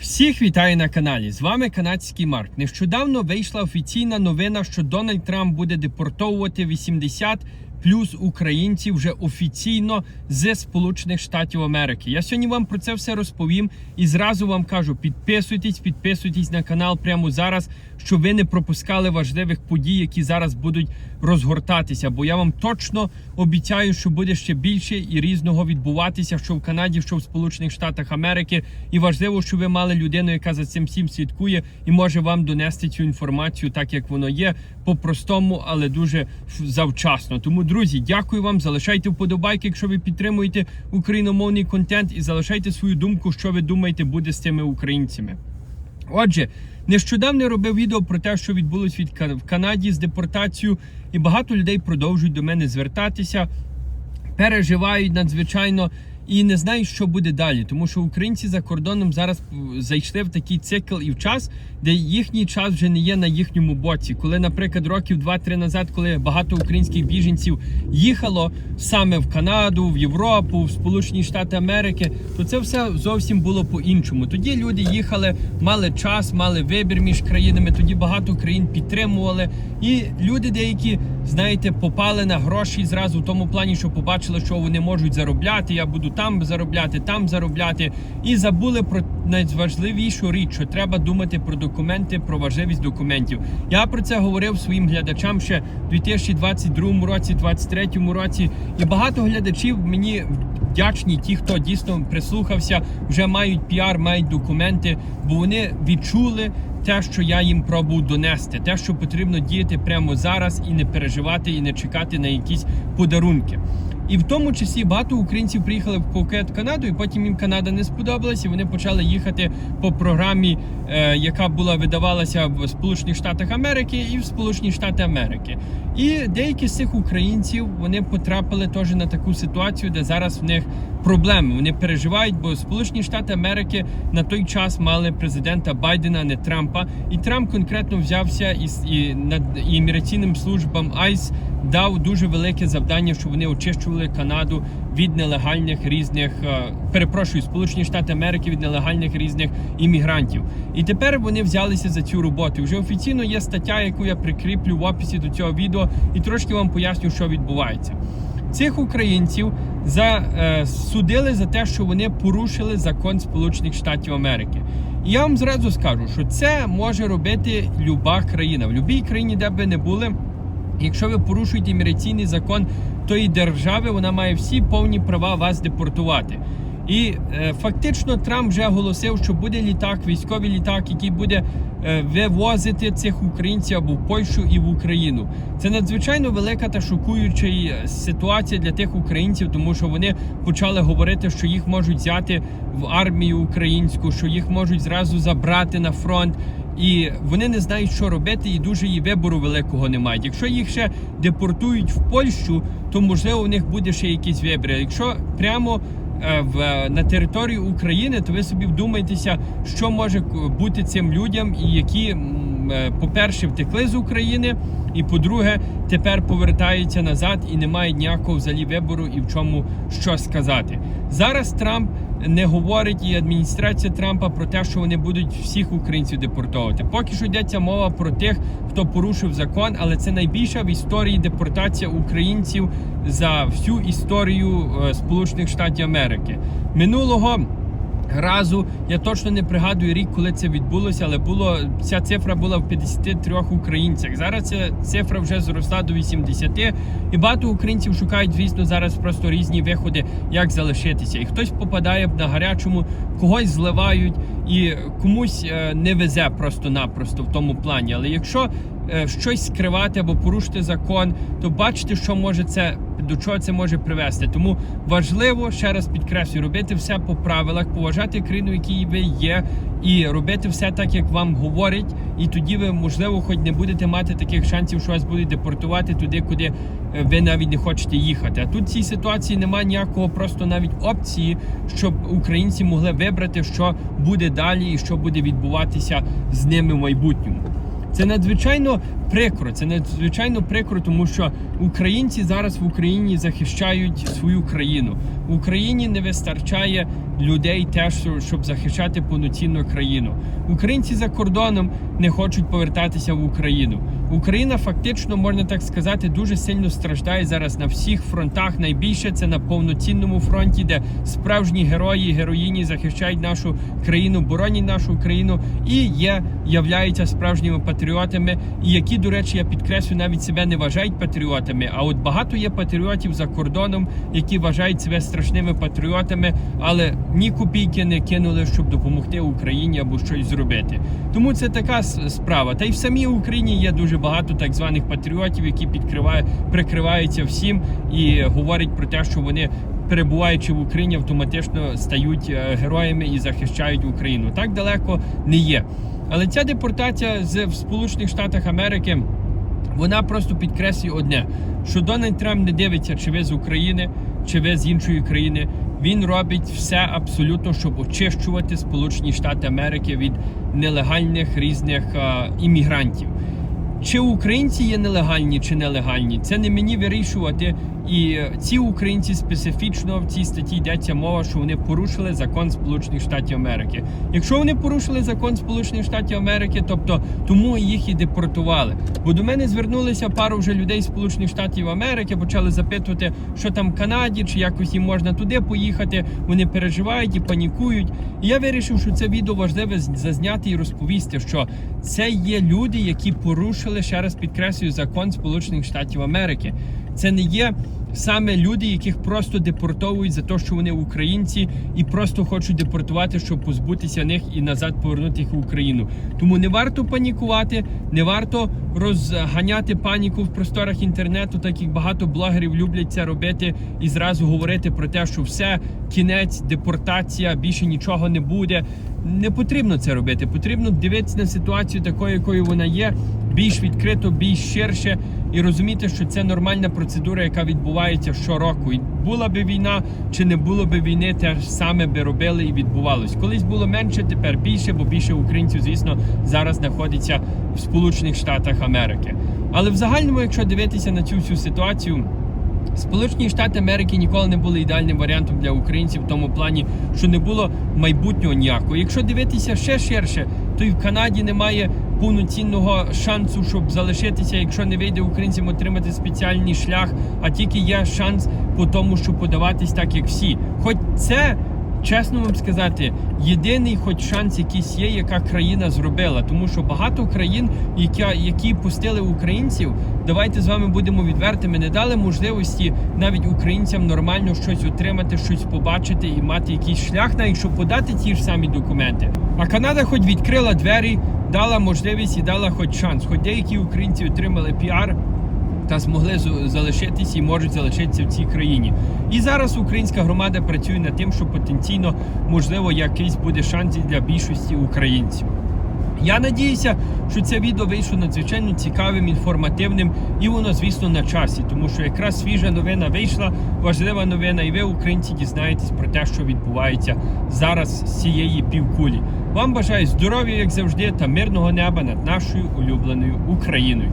Всіх вітаю на каналі. З вами канадський Марк. Нещодавно вийшла офіційна новина, що Дональд Трамп буде депортовувати 80 плюс українців вже офіційно з Сполучених Штатів Америки. Я сьогодні вам про це все розповім і зразу вам кажу: підписуйтесь, підписуйтесь на канал прямо зараз, щоб ви не пропускали важливих подій, які зараз будуть розгортатися. Бо я вам точно обіцяю, що буде ще більше і різного відбуватися, що в Канаді, що в Сполучених Штатах Америки. І важливо, щоб ви мали людину, яка за цим всім слідкує і може вам донести цю інформацію, так як воно є, по-простому, але дуже завчасно. Тому, друзі, дякую вам. Залишайте вподобайки, якщо ви підтримуєте україномовний контент, і залишайте свою думку, що ви думаєте буде з цими українцями. Отже, нещодавно робив відео про те, що відбулось від в Канаді з депортацією, і багато людей продовжують до мене звертатися, переживають надзвичайно і не знають, що буде далі. Тому що українці за кордоном зараз зайшли в такий цикл і в час, де їхній час вже не є на їхньому боці. Коли, наприклад, років 2-3 назад, коли багато українських біженців їхало саме в Канаду, в Європу, в Сполучені Штати Америки, то це все зовсім було по-іншому. Тоді люди їхали, мали час, мали вибір між країнами. Тоді багато країн підтримували. І люди деякі, знаєте, попали на гроші зразу в тому плані, що побачили, що вони можуть заробляти. Я буду там заробляти, там заробляти, і забули про найважливішу річ, що треба думати про документи, про важливість документів. Я про це говорив своїм глядачам ще в 2022 році, 2023 році, і багато глядачів мені вдячні, ті, хто дійсно прислухався, вже мають піар, мають документи, бо вони відчули те, що я їм пробував донести, те, що потрібно діяти прямо зараз і не переживати, і не чекати на якісь подарунки. І в тому числі багато українців приїхали в Пукет Канаду, і потім їм Канада не сподобалась, і вони почали їхати по програмі, е, яка була видавалася в Сполучених Штатах Америки і в Сполучені Штати Америки. І деякі з цих українців вони потрапили теж на таку ситуацію, де зараз в них проблеми. Вони переживають, бо Сполучені Штати Америки на той час мали президента Байдена, не Трампа. І Трамп конкретно взявся із і над імміграційним службам ICE дав дуже велике завдання, щоб вони очищували Канаду від нелегальних різних, е, перепрошую, Сполучені Штати Америки від нелегальних різних іммігрантів. І тепер вони взялися за цю роботу. Вже офіційно є стаття, яку я прикріплю в описі до цього відео, і трошки вам поясню, що відбувається. Цих українців за, е, судили за те, що вони порушили закон Сполучених Штатів Америки. І я вам зразу скажу, що це може робити люба країна. В будь-якій країні, де б ви не були, Якщо ви порушуєте імміграційний закон тої держави, вона має всі повні права вас депортувати. І е, фактично Трамп вже оголосив, що буде літак, військовий літак, який буде е, вивозити цих українців або в Польщу і в Україну. Це надзвичайно велика та шокуюча е, ситуація для тих українців, тому що вони почали говорити, що їх можуть взяти в армію українську, що їх можуть зразу забрати на фронт. І вони не знають, що робити, і дуже і вибору великого не мають. Якщо їх ще депортують в Польщу, то можливо у них буде ще якийсь вибір. Якщо прямо в на територію України, то ви собі вдумайтеся, що може бути цим людям, і які, е, по-перше, втекли з України, і по-друге, тепер повертаються назад і не мають ніякого взагалі вибору і в чому що сказати. Зараз Трамп не говорить і адміністрація Трампа про те, що вони будуть всіх українців депортовувати. Поки що йдеться мова про тих, хто порушив закон, але це найбільша в історії депортація українців за всю історію е, Сполучених Штатів Америки. Минулого разу я точно не пригадую рік, коли це відбулося, але було ця цифра була в 53 українцях. Зараз ця цифра вже зросла до 80. І багато українців шукають, звісно, зараз просто різні виходи, як залишитися. І хтось попадає на гарячому, когось зливають, і комусь е, не везе просто-напросто в тому плані. Але якщо е, щось скривати або порушити закон, то бачите, що може це до чого це може привести. Тому важливо ще раз підкреслюю, робити все по правилах, поважати країну, якій ви є, і робити все так, як вам говорять. І тоді ви, можливо, хоч не будете мати таких шансів, що вас будуть депортувати туди, куди е, ви навіть не хочете їхати. А тут в цій ситуації немає ніякого просто навіть опції, щоб українці могли вибрати, що буде далі і що буде відбуватися з ними в майбутньому. Це надзвичайно прикро. Це надзвичайно прикро, тому що українці зараз в Україні захищають свою країну. В Україні не вистачає людей теж, щоб захищати повноцінну країну. Українці за кордоном не хочуть повертатися в Україну. Україна фактично можна так сказати дуже сильно страждає зараз на всіх фронтах. Найбільше це на повноцінному фронті, де справжні герої, героїні захищають нашу країну, боронять нашу країну і є, являються справжніми патріотами, і які, до речі, я підкреслю, навіть себе не вважають патріотами. А от багато є патріотів за кордоном, які вважають себе страшними патріотами, але ні копійки не кинули, щоб допомогти Україні або щось зробити. Тому це така справа. Та й в самій Україні є дуже багато так званих патріотів, які підкривають, прикриваються всім і говорять про те, що вони. Перебуваючи в Україні, автоматично стають е, героями і захищають Україну. Так далеко не є. Але ця депортація з Сполучених Штатах Америки вона просто підкреслює одне: що Дональд Трамп не дивиться, чи ви з України, чи ви з іншої країни. Він робить все абсолютно, щоб очищувати Сполучені Штати Америки від нелегальних різних е, іммігрантів. Чи українці є нелегальні чи нелегальні, це не мені вирішувати. І е, ці українці специфічно в цій статті йдеться мова, що вони порушили закон Сполучених Штатів Америки. Якщо вони порушили закон Сполучених Штатів Америки, тобто тому їх і депортували. Бо до мене звернулися пару вже людей Сполучених Штатів Америки, почали запитувати, що там в Канаді, чи якось їм можна туди поїхати. Вони переживають і панікують. І я вирішив, що це відео важливе зазняти і розповісти, що це є люди, які порушили ще раз підкреслюю закон Сполучених Штатів Америки. Це не є саме люди, яких просто депортовують за те, що вони українці, і просто хочуть депортувати, щоб позбутися них і назад повернути їх в Україну. Тому не варто панікувати, не варто розганяти паніку в просторах інтернету, так як багато блогерів люблять це робити і зразу говорити про те, що все кінець, депортація, більше нічого не буде. Не потрібно це робити. Потрібно дивитися на ситуацію такою, якою вона є, більш відкрито, більш ширше, і розуміти, що це нормальна процедура, яка відбувається щороку. І була би війна чи не було би війни, те ж саме би робили і відбувалось. Колись було менше, тепер більше, бо більше українців, звісно, зараз знаходиться в Сполучених Штатах Америки. Але в загальному, якщо дивитися на цю всю ситуацію. Сполучені Штати Америки ніколи не були ідеальним варіантом для українців в тому плані, що не було майбутнього ніякого. Якщо дивитися ще ширше, то і в Канаді немає повноцінного шансу, щоб залишитися, якщо не вийде українцям отримати спеціальний шлях, а тільки є шанс по тому, щоб подаватись так, як всі. Хоч це. Чесно вам сказати, єдиний хоч шанс якийсь є, яка країна зробила, тому що багато країн, які, які пустили українців, давайте з вами будемо відвертими, не дали можливості навіть українцям нормально щось отримати, щось побачити і мати якийсь шлях, навіть щоб подати ті ж самі документи. А Канада, хоч відкрила двері, дала можливість і дала хоч шанс. Хоч деякі українці отримали піар та змогли з- залишитися і можуть залишитися в цій країні. І зараз українська громада працює над тим, що потенційно можливо якийсь буде шанс для більшості українців. Я надіюся, що це відео вийшло надзвичайно цікавим, інформативним, і воно, звісно, на часі, тому що якраз свіжа новина вийшла, важлива новина, і ви, українці, дізнаєтесь про те, що відбувається зараз з цієї півкулі. Вам бажаю здоров'я, як завжди, та мирного неба над нашою улюбленою Україною.